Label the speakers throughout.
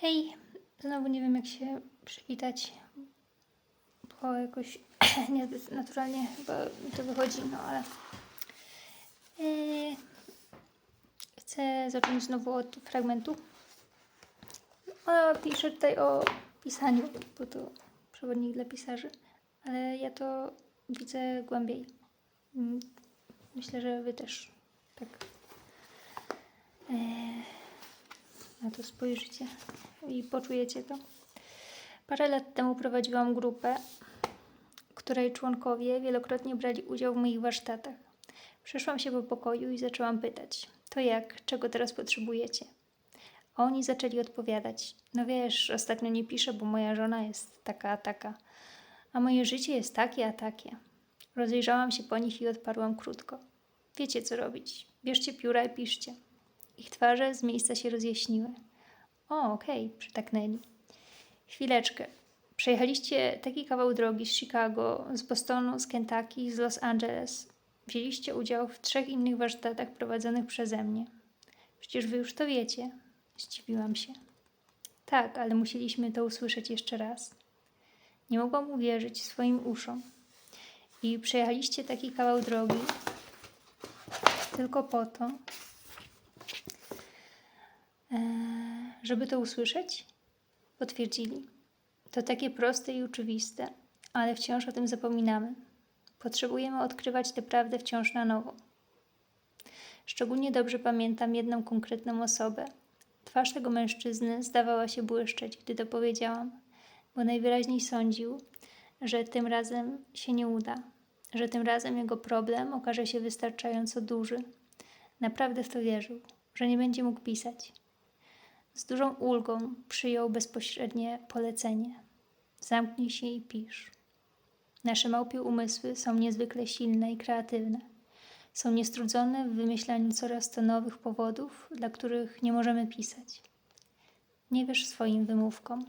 Speaker 1: Hej, znowu nie wiem jak się przywitać, bo jakoś niezbyt naturalnie mi to wychodzi, no ale yy, chcę zacząć znowu od fragmentu. A piszę tutaj o pisaniu, bo to przewodnik dla pisarzy, ale ja to widzę głębiej. Mm, Myślę, że wy też tak yy, na to spojrzycie i poczujecie to. Parę lat temu prowadziłam grupę, której członkowie wielokrotnie brali udział w moich warsztatach. Przeszłam się po pokoju i zaczęłam pytać: To jak, czego teraz potrzebujecie? A oni zaczęli odpowiadać: No wiesz, ostatnio nie piszę, bo moja żona jest taka, a taka, a moje życie jest takie, a takie. Rozejrzałam się po nich i odparłam krótko: Wiecie, co robić. Bierzcie pióra i piszcie. Ich twarze z miejsca się rozjaśniły. O, okej, przytaknęli. Chwileczkę. Przejechaliście taki kawał drogi z Chicago, z Bostonu, z Kentucky, z Los Angeles. Wzięliście udział w trzech innych warsztatach prowadzonych przeze mnie. Przecież wy już to wiecie. Zdziwiłam się. Tak, ale musieliśmy to usłyszeć jeszcze raz. Nie mogłam uwierzyć swoim uszom. I przejechaliście taki kawał drogi tylko po to, żeby to usłyszeć? Potwierdzili. To takie proste i oczywiste, ale wciąż o tym zapominamy. Potrzebujemy odkrywać tę prawdę wciąż na nowo. Szczególnie dobrze pamiętam jedną konkretną osobę. Twarz tego mężczyzny zdawała się błyszczeć, gdy to powiedziałam, bo najwyraźniej sądził, że tym razem się nie uda, że tym razem jego problem okaże się wystarczająco duży. Naprawdę w to wierzył, że nie będzie mógł pisać. Z dużą ulgą przyjął bezpośrednie polecenie. Zamknij się i pisz. Nasze małpie umysły są niezwykle silne i kreatywne. Są niestrudzone w wymyślaniu coraz to nowych powodów, dla których nie możemy pisać. Nie wierz swoim wymówkom.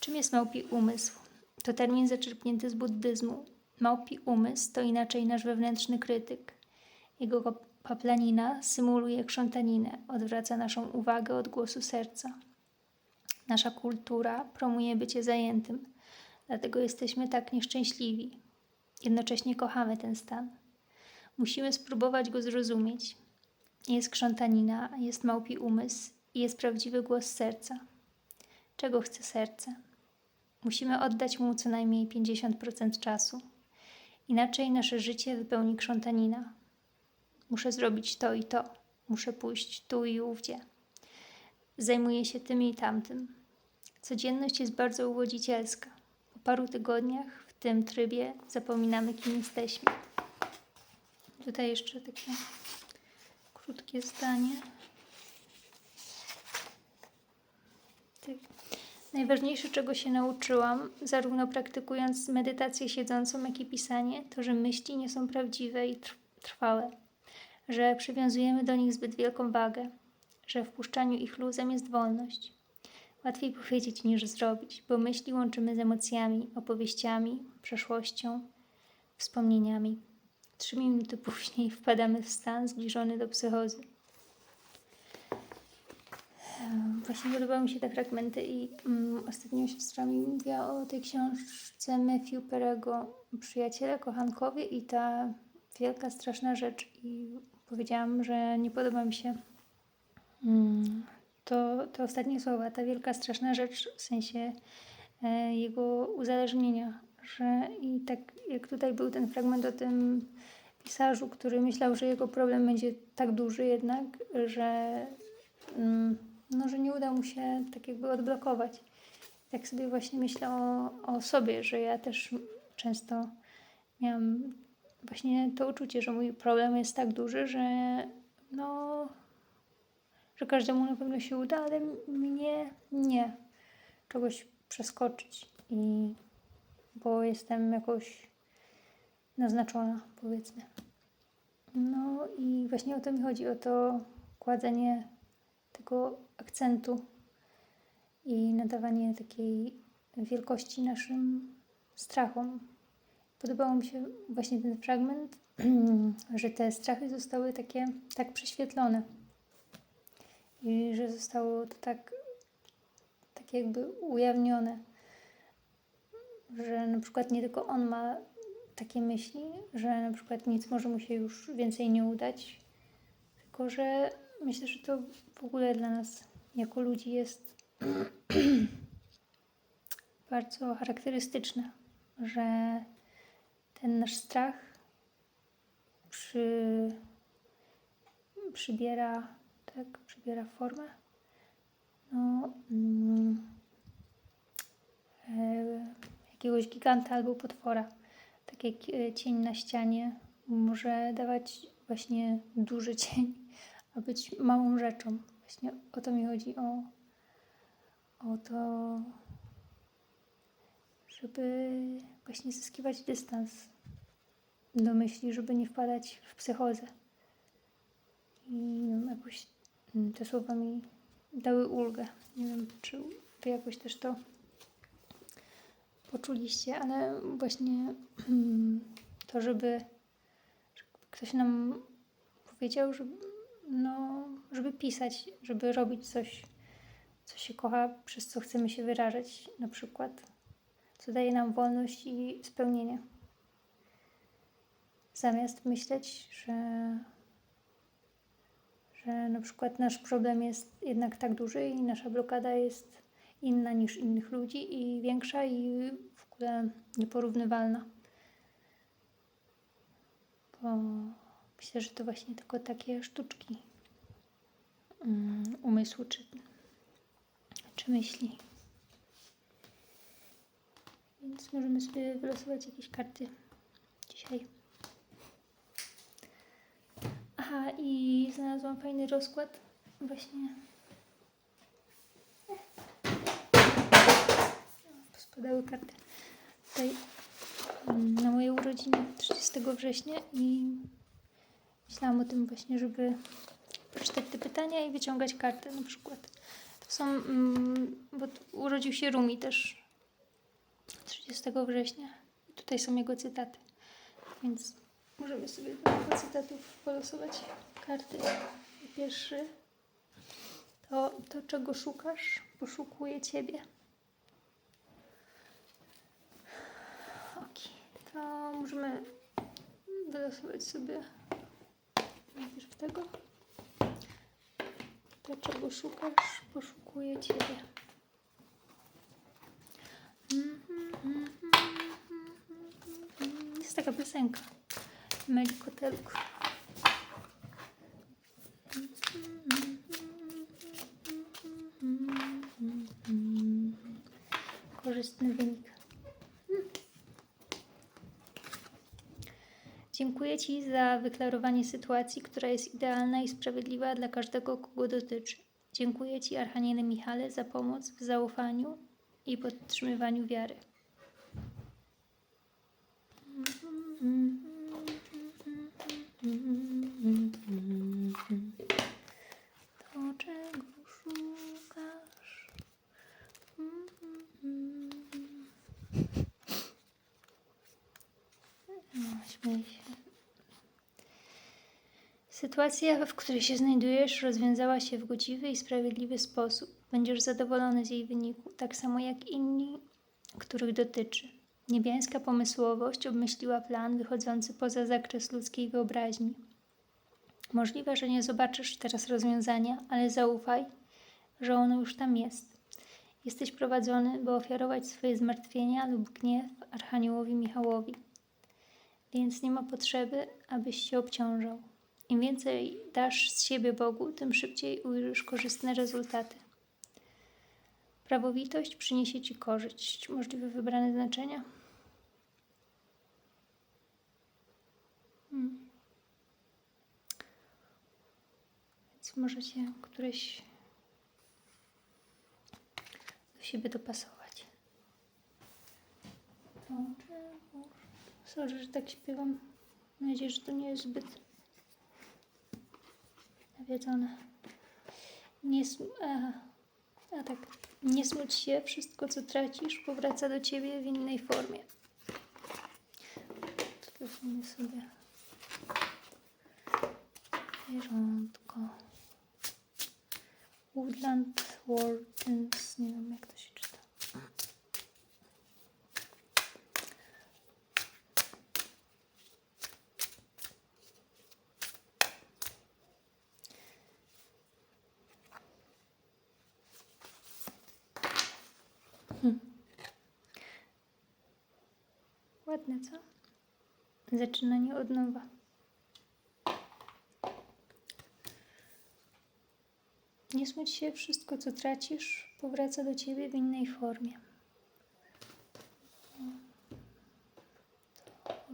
Speaker 1: Czym jest małpi umysł? To termin zaczerpnięty z buddyzmu. Małpi umysł to inaczej nasz wewnętrzny krytyk. Jego paplanina symuluje krzątaninę, odwraca naszą uwagę od głosu serca. Nasza kultura promuje bycie zajętym, dlatego jesteśmy tak nieszczęśliwi. Jednocześnie kochamy ten stan. Musimy spróbować go zrozumieć. Jest krzątanina, jest małpi umysł i jest prawdziwy głos serca. Czego chce serce? Musimy oddać mu co najmniej 50% czasu. Inaczej nasze życie wypełni krzątanina. Muszę zrobić to i to. Muszę pójść tu i ówdzie. Zajmuję się tym i tamtym. Codzienność jest bardzo uwodzicielska. Po paru tygodniach w tym trybie zapominamy, kim jesteśmy. Tutaj jeszcze takie krótkie zdanie. Tak. Najważniejsze, czego się nauczyłam, zarówno praktykując medytację siedzącą, jak i pisanie, to, że myśli nie są prawdziwe i tr- trwałe, że przywiązujemy do nich zbyt wielką wagę, że w puszczaniu ich luzem jest wolność. Łatwiej powiedzieć niż zrobić, bo myśli łączymy z emocjami, opowieściami, przeszłością, wspomnieniami. Trzy minuty później wpadamy w stan zbliżony do psychozy. Właśnie podobały mi się te fragmenty i mm, ostatnio siostra mi mówiła o tej książce Matthew Perego Przyjaciele, kochankowie i ta wielka, straszna rzecz i powiedziałam, że nie podoba mi się mm, to, te ostatnie słowa, ta wielka, straszna rzecz w sensie e, jego uzależnienia, że i tak jak tutaj był ten fragment o tym pisarzu, który myślał, że jego problem będzie tak duży jednak, że mm, no, że nie uda mu się tak jakby odblokować. Tak sobie właśnie myślę o, o sobie, że ja też często miałam właśnie to uczucie, że mój problem jest tak duży, że no, że każdemu na pewno się uda, ale mnie nie. Czegoś przeskoczyć i bo jestem jakoś naznaczona, powiedzmy. No i właśnie o to mi chodzi, o to kładzenie tego akcentu i nadawanie takiej wielkości naszym strachom. Podobał mi się właśnie ten fragment, że te strachy zostały takie tak prześwietlone. I że zostało to tak tak jakby ujawnione, że na przykład nie tylko on ma takie myśli, że na przykład nic może mu się już więcej nie udać, tylko że myślę, że to w ogóle dla nas jako ludzi jest bardzo charakterystyczne, że ten nasz strach przy, przybiera, tak, przybiera formę no, mm, e, jakiegoś giganta albo potwora. Tak jak e, cień na ścianie może dawać właśnie duży cień, a być małą rzeczą. Właśnie o to mi chodzi, o, o to, żeby właśnie zyskiwać dystans do myśli, żeby nie wpadać w psychozę. I no, jakoś mm, te słowa mi dały ulgę. Nie wiem, czy wy jakoś też to poczuliście, ale właśnie mm, to, żeby, ktoś nam powiedział, żeby, no, żeby pisać, żeby robić coś, co się kocha, przez co chcemy się wyrażać, na przykład, co daje nam wolność i spełnienie. Zamiast myśleć, że, że na przykład nasz problem jest jednak tak duży i nasza blokada jest inna niż innych ludzi i większa i w ogóle nieporównywalna. Bo myślę, że to właśnie tylko takie sztuczki um, umysłu czy, czy myśli. Więc możemy sobie wylosować jakieś karty dzisiaj. Aha, i znalazłam fajny rozkład. Właśnie. Spadały karty. Tutaj mm, na moje urodziny 30 września i myślałam o tym właśnie, żeby przeczytać te pytania i wyciągać karty na przykład. To są, mm, bo urodził się Rumi też 30 września. I tutaj są jego cytaty. Więc możemy sobie do cytatów polosować karty. Pierwszy to, to czego szukasz, poszukuje ciebie. Ok, to możemy wylosować sobie najpierw tego. To czego szukasz, poszukuje ciebie. Jest taka piosenka. Melikoteluk. Korzystny wynik. Dziękuję Ci za wyklarowanie sytuacji, która jest idealna i sprawiedliwa dla każdego, kogo dotyczy. Dziękuję Ci, Archaniele Michale, za pomoc w zaufaniu i podtrzymywaniu wiary. To, czego szukasz. No, śmieję się. Sytuacja, w której się znajdujesz, rozwiązała się w godziwy i sprawiedliwy sposób. Będziesz zadowolony z jej wyniku, tak samo jak inni, których dotyczy. Niebiańska pomysłowość obmyśliła plan wychodzący poza zakres ludzkiej wyobraźni. Możliwe, że nie zobaczysz teraz rozwiązania, ale zaufaj, że ono już tam jest. Jesteś prowadzony, by ofiarować swoje zmartwienia lub gniew Archaniołowi Michałowi. Więc nie ma potrzeby, abyś się obciążał. Im więcej dasz z siebie Bogu, tym szybciej ujrzysz korzystne rezultaty. Prawowitość przyniesie Ci korzyść. Możliwe wybrane znaczenia. Hmm. Więc możecie któreś do siebie dopasować. Sorry, że tak śpiewam. Mam nadzieję, że to nie jest zbyt nawiedzone. Nie a, a tak. Nie smuć się, wszystko co tracisz powraca do ciebie w innej formie. Weźmy sobie zwierzątko. Woodland Wardens, nie wiem jak to się czyta. Hmm. Ładne, co? Zaczynanie od nowa. Nie smuć się, wszystko co tracisz powraca do ciebie w innej formie.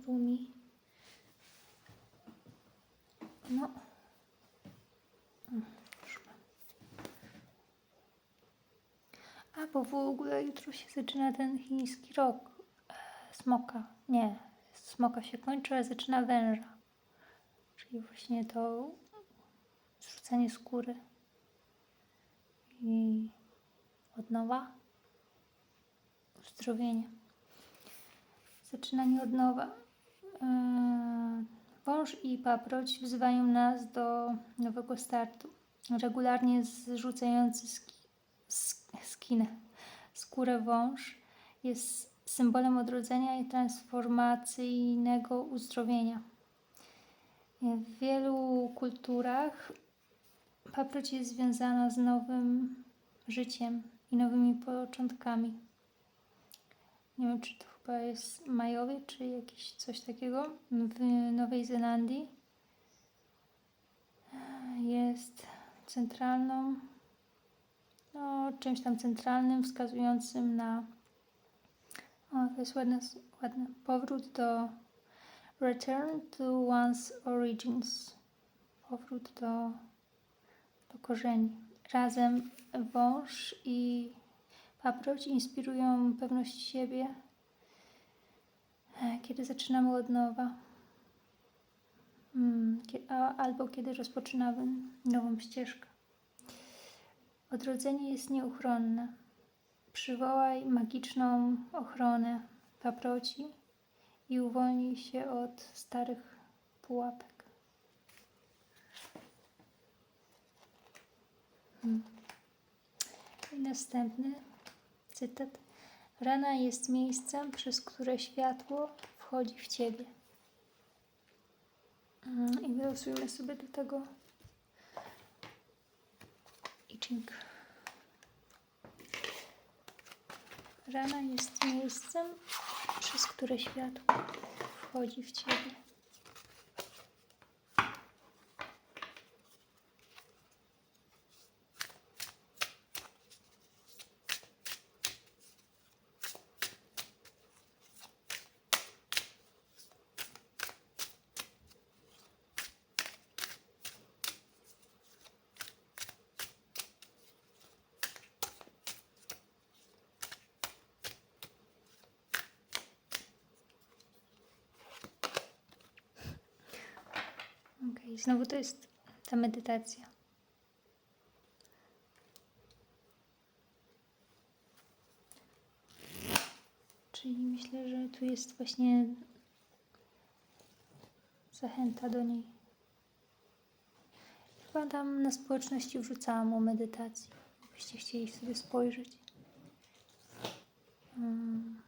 Speaker 1: Rumi. No. A, bo w ogóle jutro się zaczyna ten chiński rok. Smoka. Nie, smoka się kończy, ale zaczyna węża. Czyli właśnie to zrzucanie skóry i odnowa, uzdrowienie. Zaczynanie od nowa. Yy, Wąż i paproć wzywają nas do nowego startu. Regularnie zrzucający ski, sk- skinę, skórę wąż jest symbolem odrodzenia i transformacyjnego uzdrowienia. W wielu kulturach paproć jest związana z nowym życiem i nowymi początkami. Nie wiem, czy to chyba jest majowie, czy jakieś coś takiego. W Nowej Zelandii jest centralną, no, czymś tam centralnym, wskazującym na o, to jest ładne, ładne. Powrót do Return to one's origins. Powrót do, do korzeni. Razem wąż i paproć inspirują pewność siebie, e, kiedy zaczynamy od nowa. Mm, Albo kiedy rozpoczynamy nową ścieżkę. Odrodzenie jest nieuchronne. Przywołaj magiczną ochronę paproci i uwolnij się od starych pułapek. Hmm. I następny cytat. Rana jest miejscem, przez które światło wchodzi w ciebie. Mm, I wylosujmy sobie do tego I Rana jest miejscem, przez które światło wchodzi w ciebie. Znowu to jest ta medytacja. Czyli myślę, że tu jest właśnie zachęta do niej. Chyba tam na społeczności wrzucałam o medytacji, jakbyście chcieli sobie spojrzeć. Mm,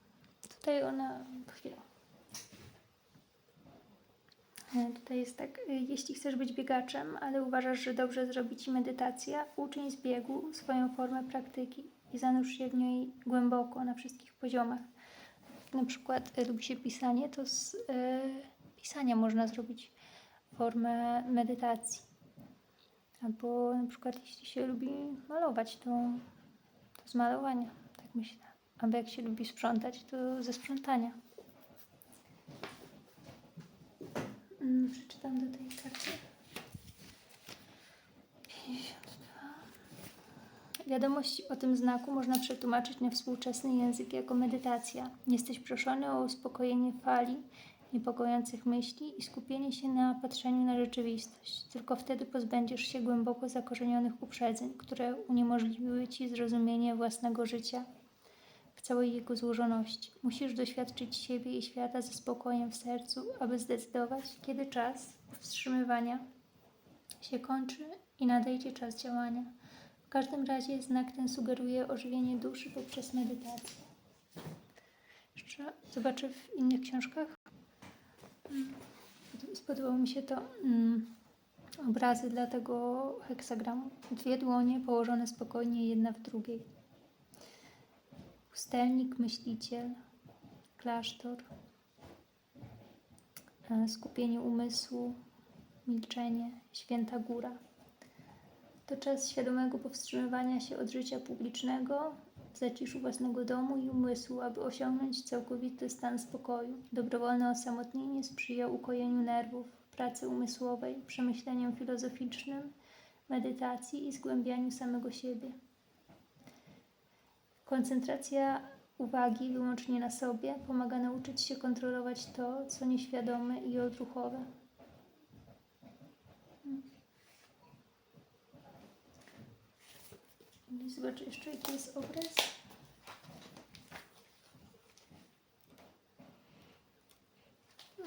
Speaker 1: Tutaj ona, chwilę. E, Tutaj jest tak, y, jeśli chcesz być biegaczem, ale uważasz, że dobrze zrobi Ci medytacja, uczyń z biegu swoją formę praktyki i zanurz się w niej głęboko na wszystkich poziomach. Na przykład y, lubi się pisanie, to z y, pisania można zrobić formę medytacji. Albo na przykład jeśli się lubi malować, to, to z malowania, tak myślę. Albo jak się lubi sprzątać, to ze sprzątania. Mm, Przeczytam do tej karty. 52. Wiadomość o tym znaku można przetłumaczyć na współczesny język jako medytacja. Jesteś proszony o uspokojenie fali niepokojących myśli i skupienie się na patrzeniu na rzeczywistość. Tylko wtedy pozbędziesz się głęboko zakorzenionych uprzedzeń, które uniemożliwiły ci zrozumienie własnego życia w całej jego złożoności. Musisz doświadczyć siebie i świata ze spokojem w sercu, aby zdecydować, kiedy czas powstrzymywania się kończy i nadejdzie czas działania. W każdym razie znak ten sugeruje ożywienie duszy poprzez medytację. Jeszcze zobaczę w innych książkach. Mm, Spodobało mi się to mm, obrazy dla tego heksagramu. Dwie dłonie położone spokojnie jedna w drugiej. Pustelnik, myśliciel, klasztor, e, skupienie umysłu, milczenie, święta góra. To czas świadomego powstrzymywania się od życia publicznego, zaciszu własnego domu i umysłu, aby osiągnąć całkowity stan spokoju. Dobrowolne osamotnienie sprzyja ukojeniu nerwów, pracy umysłowej, przemyśleniom filozoficznym, medytacji i zgłębianiu samego siebie. Koncentracja uwagi wyłącznie na sobie pomaga nauczyć się kontrolować to, co nieświadome i odruchowe. I Zobaczę jeszcze, jaki jest obraz.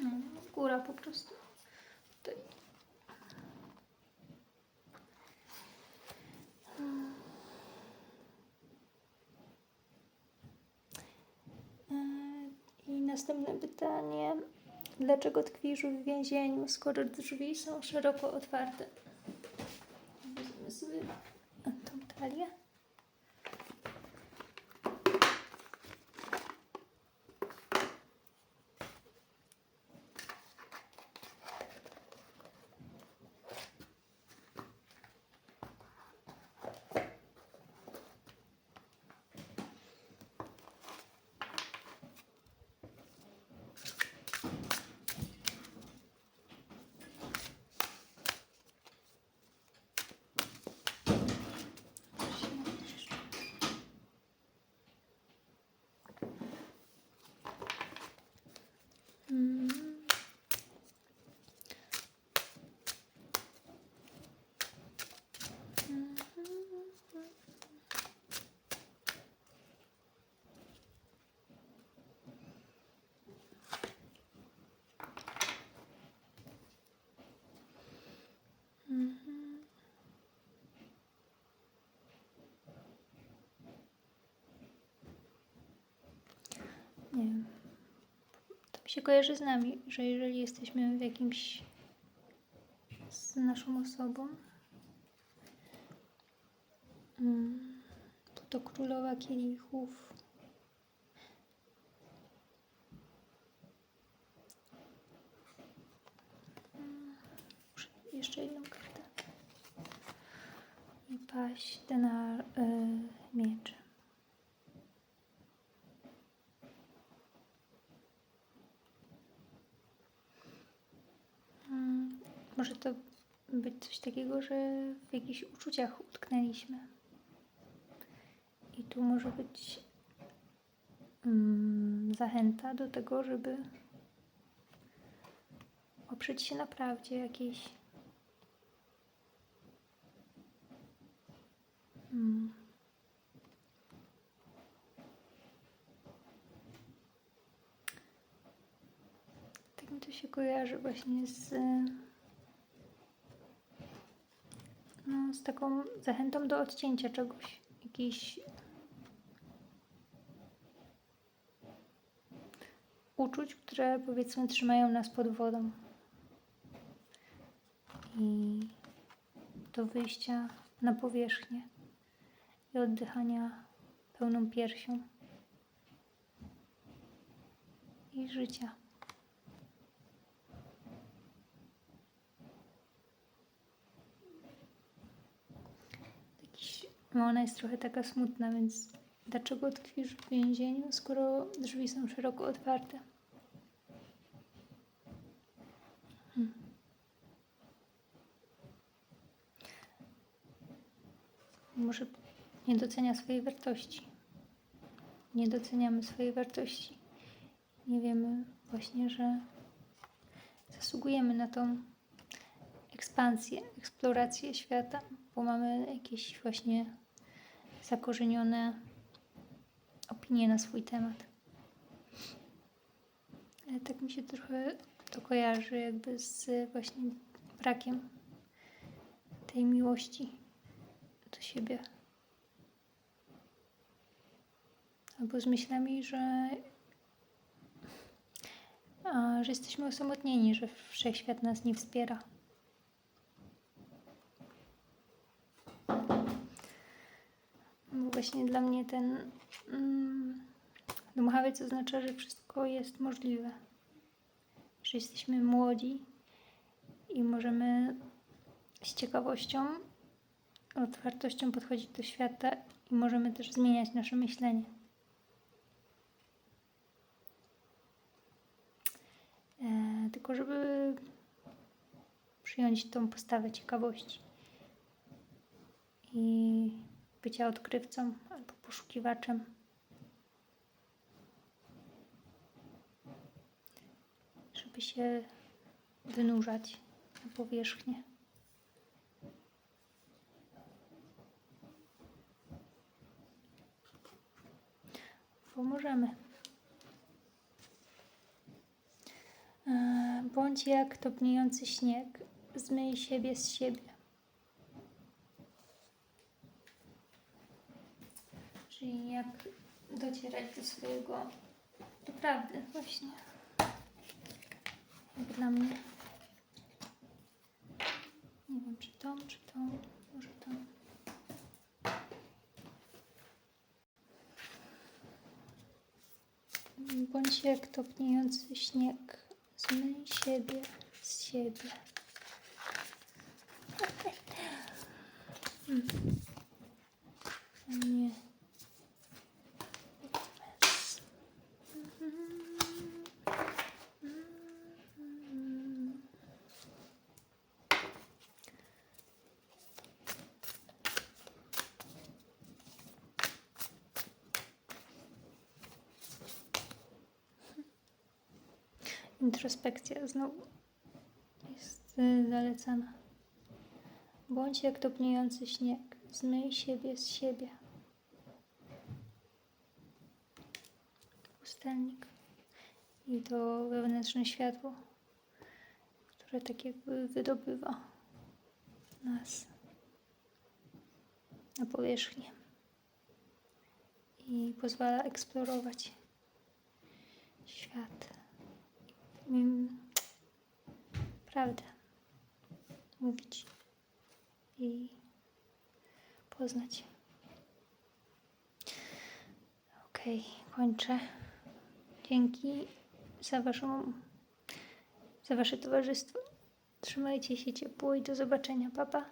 Speaker 1: No, góra po prostu. Tutaj. E, I następne pytanie. Dlaczego tkwisz w więzieniu, skoro drzwi są szeroko otwarte? Weźmy sobie tą talię. Mm. Mhm. Nie wiem. To mi się kojarzy z nami, że jeżeli jesteśmy w jakimś z naszą osobą, mm, to to królowa kielichów. Mm, Jeszcze jedną kartę. I paść na y, miecze. Mm, Może to być coś takiego, że w jakichś uczuciach utknęliśmy. I tu może być mm, zachęta do tego, żeby oprzeć się na prawdzie jakiejś. Mm. Tak mi to się kojarzy właśnie z, no, z taką zachętą do odcięcia czegoś, jakichś uczuć, które powiedzmy trzymają nas pod wodą. I do wyjścia na powierzchnię i oddychania pełną piersią i życia. Jakiś, no ona jest trochę taka smutna, więc dlaczego tkwisz w więzieniu, skoro drzwi są szeroko otwarte? Hmm. Może nie docenia swojej wartości. Nie doceniamy swojej wartości. Nie wiemy właśnie, że zasługujemy na tą ekspansję, eksplorację świata, bo mamy jakieś właśnie zakorzenione opinie na swój temat. Ale tak mi się trochę to kojarzy jakby z właśnie brakiem tej miłości do siebie. Albo z myślami, że, że jesteśmy osamotnieni, że wszechświat nas nie wspiera. Właśnie dla mnie ten mm, dmuchawiec oznacza, że wszystko jest możliwe. Że jesteśmy młodzi i możemy z ciekawością, otwartością podchodzić do świata i możemy też zmieniać nasze myślenie. E, tylko żeby przyjąć tą postawę ciekawości i bycia odkrywcą albo poszukiwaczem. Żeby się wynurzać na powierzchnię. Pomożemy. E, Bądź jak topniejący śnieg, zmyj siebie z siebie. Czyli jak docierać do swojego, do prawdy właśnie. Jak dla mnie. Nie wiem, czy tą, czy tą, może tą. Bądź jak topniejący śnieg, zmyj siebie z siebie. Nie. Introspekcja znowu jest y, zalecana. Bądź jak topniejący śnieg, zmyj siebie z siebie. Pustelnik. I to wewnętrzne światło, które tak jakby wydobywa nas na powierzchnię i pozwala eksplorować świat prawdę mówić i poznać. Okej, kończę. Dzięki za waszą, za wasze towarzystwo. Trzymajcie się ciepło i do zobaczenia, papa.